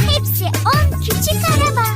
Hepsi on küçük araba.